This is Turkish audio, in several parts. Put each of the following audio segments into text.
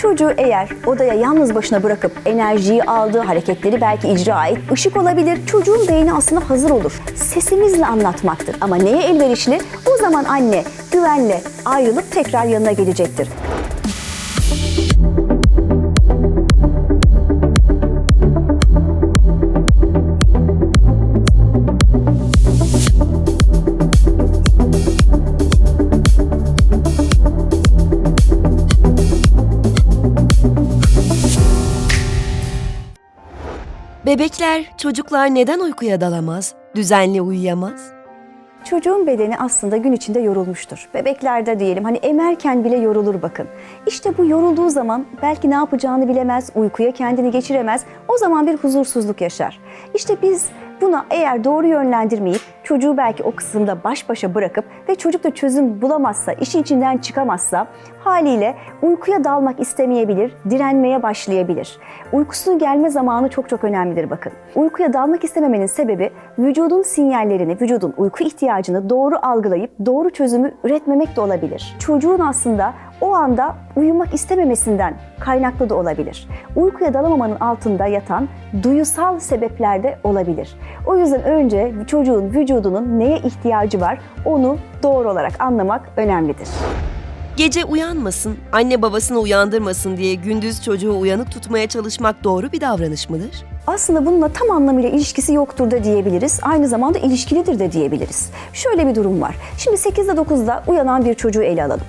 Çocuğu eğer odaya yalnız başına bırakıp enerjiyi aldığı hareketleri belki icra et, ışık olabilir. Çocuğun beyni aslında hazır olur. Sesimizle anlatmaktır. Ama neye elverişli? O zaman anne güvenle ayrılıp tekrar yanına gelecektir. Bebekler, çocuklar neden uykuya dalamaz, düzenli uyuyamaz? Çocuğun bedeni aslında gün içinde yorulmuştur. Bebeklerde diyelim hani emerken bile yorulur bakın. İşte bu yorulduğu zaman belki ne yapacağını bilemez, uykuya kendini geçiremez. O zaman bir huzursuzluk yaşar. İşte biz buna eğer doğru yönlendirmeyip çocuğu belki o kısımda baş başa bırakıp ve çocuk da çözüm bulamazsa, işin içinden çıkamazsa haliyle uykuya dalmak istemeyebilir, direnmeye başlayabilir. Uykusunun gelme zamanı çok çok önemlidir bakın. Uykuya dalmak istememenin sebebi vücudun sinyallerini, vücudun uyku ihtiyacını doğru algılayıp doğru çözümü üretmemek de olabilir. Çocuğun aslında o anda uyumak istememesinden kaynaklı da olabilir. Uykuya dalamamanın altında yatan duyusal sebepler de olabilir. O yüzden önce çocuğun vücudunun neye ihtiyacı var onu doğru olarak anlamak önemlidir. Gece uyanmasın, anne babasını uyandırmasın diye gündüz çocuğu uyanık tutmaya çalışmak doğru bir davranış mıdır? Aslında bununla tam anlamıyla ilişkisi yoktur da diyebiliriz. Aynı zamanda ilişkilidir de diyebiliriz. Şöyle bir durum var. Şimdi 8'de 9'da uyanan bir çocuğu ele alalım.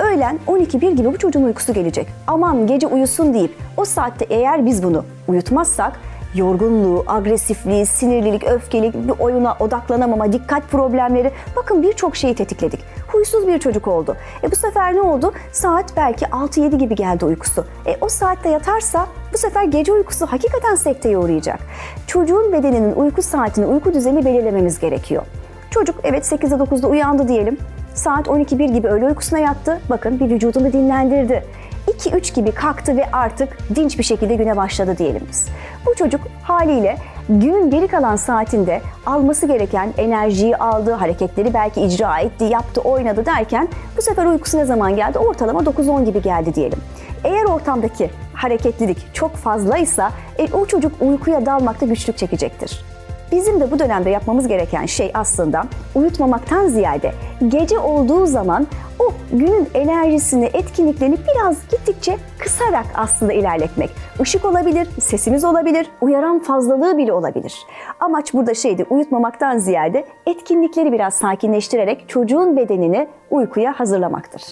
Öğlen 12-1 gibi bu çocuğun uykusu gelecek. Aman gece uyusun deyip o saatte eğer biz bunu uyutmazsak yorgunluğu, agresifliği, sinirlilik, öfkelik, bir oyuna odaklanamama, dikkat problemleri bakın birçok şeyi tetikledik. Huysuz bir çocuk oldu. E bu sefer ne oldu? Saat belki 6-7 gibi geldi uykusu. E o saatte yatarsa bu sefer gece uykusu hakikaten sekteye uğrayacak. Çocuğun bedeninin uyku saatini, uyku düzeni belirlememiz gerekiyor. Çocuk evet 8'de 9'da uyandı diyelim. Saat 12-1 gibi öğle uykusuna yattı. Bakın bir vücudunu dinlendirdi. 2-3 gibi kalktı ve artık dinç bir şekilde güne başladı diyelim biz. Bu çocuk haliyle günün geri kalan saatinde alması gereken enerjiyi aldı, hareketleri belki icra etti, yaptı, oynadı derken bu sefer uykusu ne zaman geldi? Ortalama 9-10 gibi geldi diyelim. Eğer ortamdaki hareketlilik çok fazlaysa e, o çocuk uykuya dalmakta güçlük çekecektir. Bizim de bu dönemde yapmamız gereken şey aslında uyutmamaktan ziyade gece olduğu zaman o günün enerjisini, etkinliklerini biraz gittikçe kısarak aslında ilerletmek. Işık olabilir, sesimiz olabilir, uyaran fazlalığı bile olabilir. Amaç burada şeydi uyutmamaktan ziyade etkinlikleri biraz sakinleştirerek çocuğun bedenini uykuya hazırlamaktır.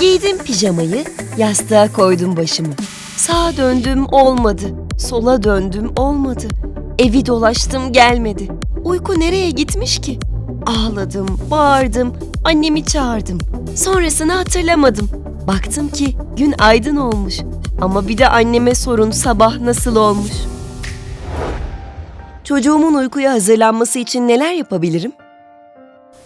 Giydim pijamayı, yastığa koydum başımı. Sağa döndüm olmadı, sola döndüm olmadı. Evi dolaştım gelmedi. Uyku nereye gitmiş ki? Ağladım, bağırdım, annemi çağırdım. Sonrasını hatırlamadım. Baktım ki gün aydın olmuş. Ama bir de anneme sorun sabah nasıl olmuş. Çocuğumun uykuya hazırlanması için neler yapabilirim?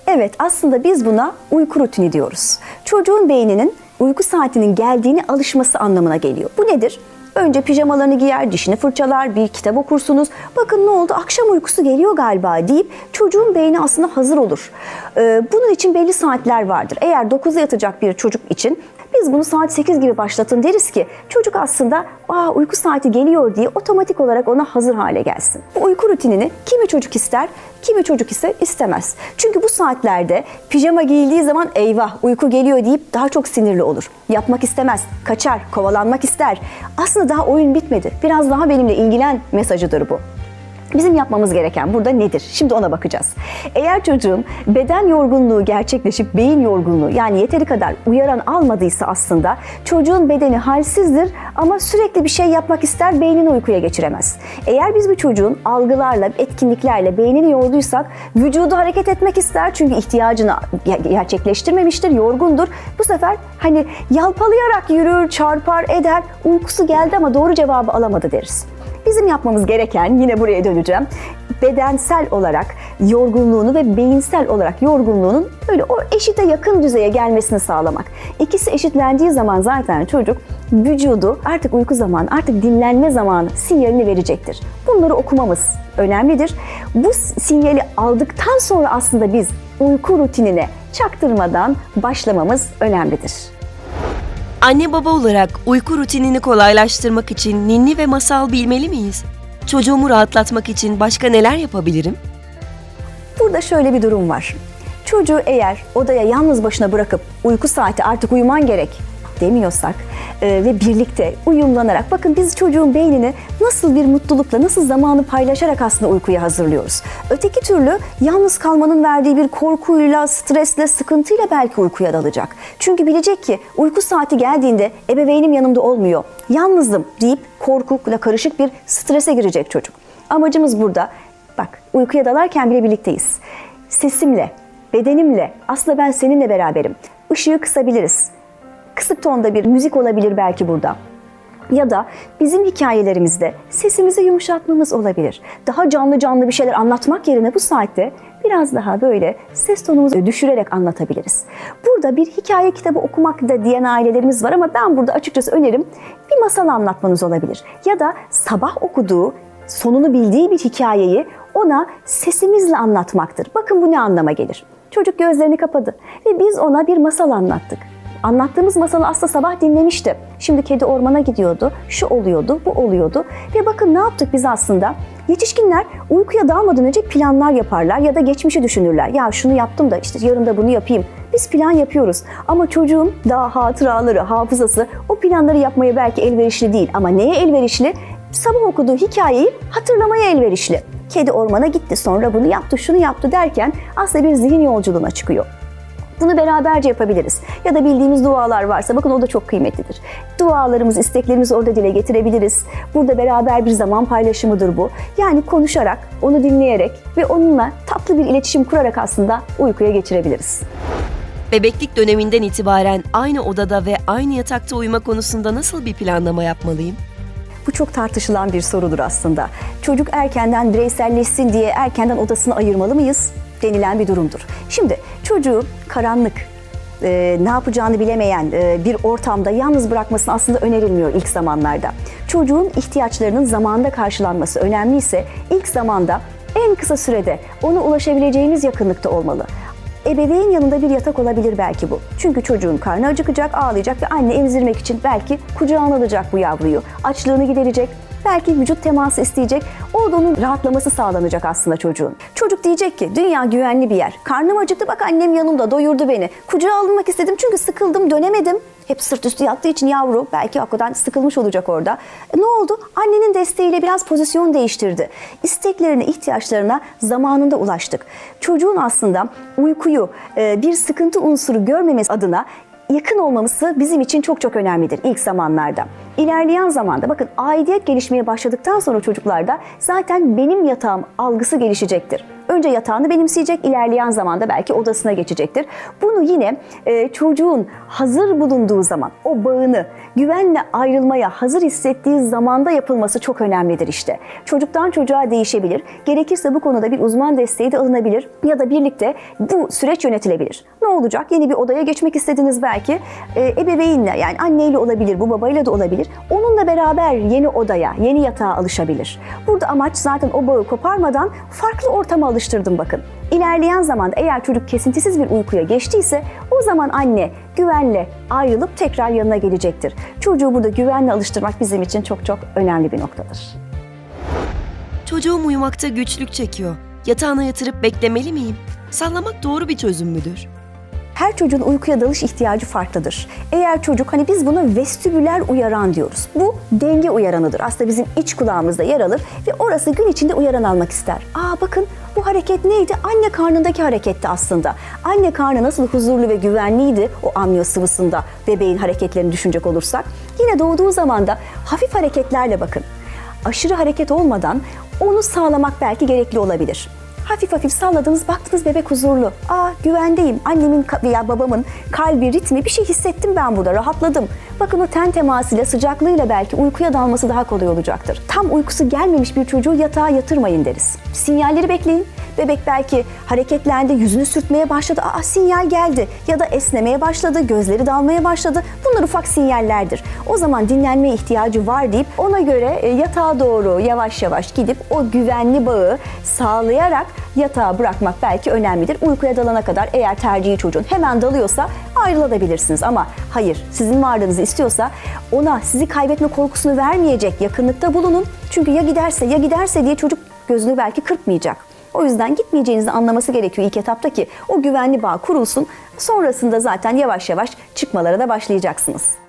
Evet aslında biz buna uyku rutini diyoruz. Çocuğun beyninin uyku saatinin geldiğini alışması anlamına geliyor. Bu nedir? Önce pijamalarını giyer, dişini fırçalar, bir kitap okursunuz. Bakın ne oldu akşam uykusu geliyor galiba deyip çocuğun beyni aslında hazır olur. Ee, bunun için belli saatler vardır. Eğer 9'da yatacak bir çocuk için biz bunu saat 8 gibi başlatın deriz ki çocuk aslında Aa, uyku saati geliyor diye otomatik olarak ona hazır hale gelsin. Bu uyku rutinini kimi çocuk ister, kimi çocuk ise istemez. Çünkü bu saatlerde pijama giyildiği zaman eyvah uyku geliyor deyip daha çok sinirli olur. Yapmak istemez, kaçar, kovalanmak ister. Aslında daha oyun bitmedi. Biraz daha benimle ilgilen mesajıdır bu. Bizim yapmamız gereken burada nedir? Şimdi ona bakacağız. Eğer çocuğun beden yorgunluğu gerçekleşip beyin yorgunluğu yani yeteri kadar uyaran almadıysa aslında çocuğun bedeni halsizdir ama sürekli bir şey yapmak ister beynini uykuya geçiremez. Eğer biz bir çocuğun algılarla, etkinliklerle beynini yorduysak vücudu hareket etmek ister çünkü ihtiyacını ge- gerçekleştirmemiştir, yorgundur. Bu sefer hani yalpalayarak yürür, çarpar, eder. Uykusu geldi ama doğru cevabı alamadı deriz. Bizim yapmamız gereken yine buraya döneceğim. Bedensel olarak yorgunluğunu ve beyinsel olarak yorgunluğunun böyle o eşite yakın düzeye gelmesini sağlamak. İkisi eşitlendiği zaman zaten çocuk vücudu artık uyku zamanı, artık dinlenme zamanı sinyalini verecektir. Bunları okumamız önemlidir. Bu sinyali aldıktan sonra aslında biz uyku rutinine çaktırmadan başlamamız önemlidir. Anne baba olarak uyku rutinini kolaylaştırmak için ninni ve masal bilmeli miyiz? Çocuğumu rahatlatmak için başka neler yapabilirim? Burada şöyle bir durum var. Çocuğu eğer odaya yalnız başına bırakıp uyku saati artık uyuman gerek demiyorsak e, ve birlikte uyumlanarak bakın biz çocuğun beynini nasıl bir mutlulukla nasıl zamanı paylaşarak aslında uykuya hazırlıyoruz. Öteki türlü yalnız kalmanın verdiği bir korkuyla, stresle, sıkıntıyla belki uykuya dalacak. Çünkü bilecek ki uyku saati geldiğinde ebeveynim yanımda olmuyor. Yalnızım deyip korkuyla karışık bir strese girecek çocuk. Amacımız burada bak uykuya dalarken bile birlikteyiz. Sesimle, bedenimle aslında ben seninle beraberim. Işığı kısabiliriz. Kısık tonda bir müzik olabilir belki burada. Ya da bizim hikayelerimizde sesimizi yumuşatmamız olabilir. Daha canlı canlı bir şeyler anlatmak yerine bu saatte biraz daha böyle ses tonumuzu düşürerek anlatabiliriz. Burada bir hikaye kitabı okumak da diyen ailelerimiz var ama ben burada açıkçası önerim bir masal anlatmanız olabilir. Ya da sabah okuduğu, sonunu bildiği bir hikayeyi ona sesimizle anlatmaktır. Bakın bu ne anlama gelir. Çocuk gözlerini kapadı ve biz ona bir masal anlattık. Anlattığımız masalı aslında sabah dinlemişti. Şimdi kedi ormana gidiyordu, şu oluyordu, bu oluyordu. Ve bakın ne yaptık biz aslında? Yetişkinler uykuya dalmadan önce planlar yaparlar ya da geçmişi düşünürler. Ya şunu yaptım da işte yarın da bunu yapayım. Biz plan yapıyoruz ama çocuğun daha hatıraları, hafızası o planları yapmaya belki elverişli değil. Ama neye elverişli? Sabah okuduğu hikayeyi hatırlamaya elverişli. Kedi ormana gitti, sonra bunu yaptı, şunu yaptı derken aslında bir zihin yolculuğuna çıkıyor. Bunu beraberce yapabiliriz. Ya da bildiğimiz dualar varsa bakın o da çok kıymetlidir. Dualarımız, isteklerimizi orada dile getirebiliriz. Burada beraber bir zaman paylaşımıdır bu. Yani konuşarak, onu dinleyerek ve onunla tatlı bir iletişim kurarak aslında uykuya geçirebiliriz. Bebeklik döneminden itibaren aynı odada ve aynı yatakta uyuma konusunda nasıl bir planlama yapmalıyım? Bu çok tartışılan bir sorudur aslında. Çocuk erkenden bireyselleşsin diye erkenden odasını ayırmalı mıyız? Denilen bir durumdur. Şimdi çocuğu karanlık, e, ne yapacağını bilemeyen e, bir ortamda yalnız bırakmasını aslında önerilmiyor ilk zamanlarda. Çocuğun ihtiyaçlarının zamanda karşılanması önemliyse ilk zamanda en kısa sürede ona ulaşabileceğimiz yakınlıkta olmalı. Ebeveyn yanında bir yatak olabilir belki bu. Çünkü çocuğun karnı acıkacak, ağlayacak ve anne emzirmek için belki kucağına alacak bu yavruyu. Açlığını giderecek, belki vücut teması isteyecek. Orada onun rahatlaması sağlanacak aslında çocuğun. Çocuk diyecek ki dünya güvenli bir yer. Karnım acıktı bak annem yanımda doyurdu beni. Kucağa alınmak istedim çünkü sıkıldım dönemedim. Hep sırt üstü yattığı için yavru belki hakikaten sıkılmış olacak orada. E, ne oldu? Annenin desteğiyle biraz pozisyon değiştirdi. İsteklerine, ihtiyaçlarına zamanında ulaştık. Çocuğun aslında uykuyu e, bir sıkıntı unsuru görmemesi adına yakın olmaması bizim için çok çok önemlidir ilk zamanlarda. İlerleyen zamanda bakın aidiyet gelişmeye başladıktan sonra çocuklarda zaten benim yatağım algısı gelişecektir. Önce yatağını benimseyecek, ilerleyen zamanda belki odasına geçecektir. Bunu yine e, çocuğun hazır bulunduğu zaman o bağını güvenle ayrılmaya hazır hissettiği zamanda yapılması çok önemlidir işte. Çocuktan çocuğa değişebilir. Gerekirse bu konuda bir uzman desteği de alınabilir ya da birlikte bu süreç yönetilebilir. Ne olacak? Yeni bir odaya geçmek istediniz belki. E, ebeveynle yani anneyle olabilir, bu babayla da olabilir. Onunla beraber yeni odaya, yeni yatağa alışabilir. Burada amaç zaten o bağı koparmadan farklı ortama alıştırdım bakın. İlerleyen zamanda eğer çocuk kesintisiz bir uykuya geçtiyse o zaman anne güvenle ayrılıp tekrar yanına gelecektir. Çocuğu burada güvenle alıştırmak bizim için çok çok önemli bir noktadır. Çocuğum uyumakta güçlük çekiyor. Yatağına yatırıp beklemeli miyim? Sallamak doğru bir çözüm müdür? Her çocuğun uykuya dalış ihtiyacı farklıdır. Eğer çocuk hani biz buna vestibüler uyaran diyoruz. Bu denge uyaranıdır. Aslında bizim iç kulağımızda yer alır ve orası gün içinde uyaran almak ister. Aa bakın bu hareket neydi? Anne karnındaki hareketti aslında. Anne karnı nasıl huzurlu ve güvenliydi o amniyo sıvısında bebeğin hareketlerini düşünecek olursak. Yine doğduğu zaman da hafif hareketlerle bakın. Aşırı hareket olmadan onu sağlamak belki gerekli olabilir. Hafif hafif salladınız, baktınız bebek huzurlu. Aa güvendeyim, annemin veya babamın kalbi, ritmi bir şey hissettim ben burada, rahatladım. Bakın o ten temasıyla, sıcaklığıyla belki uykuya dalması daha kolay olacaktır. Tam uykusu gelmemiş bir çocuğu yatağa yatırmayın deriz. Sinyalleri bekleyin. Bebek belki hareketlendi, yüzünü sürtmeye başladı. Aa sinyal geldi ya da esnemeye başladı, gözleri dalmaya başladı. Bunlar ufak sinyallerdir. O zaman dinlenmeye ihtiyacı var deyip ona göre e, yatağa doğru yavaş yavaş gidip o güvenli bağı sağlayarak yatağa bırakmak belki önemlidir. Uykuya dalana kadar eğer tercihi çocuğun hemen dalıyorsa ayrılabilirsiniz ama hayır sizin varlığınızı istiyorsa ona sizi kaybetme korkusunu vermeyecek yakınlıkta bulunun. Çünkü ya giderse ya giderse diye çocuk gözünü belki kırpmayacak. O yüzden gitmeyeceğinizi anlaması gerekiyor ilk etapta ki o güvenli bağ kurulsun. Sonrasında zaten yavaş yavaş çıkmalara da başlayacaksınız.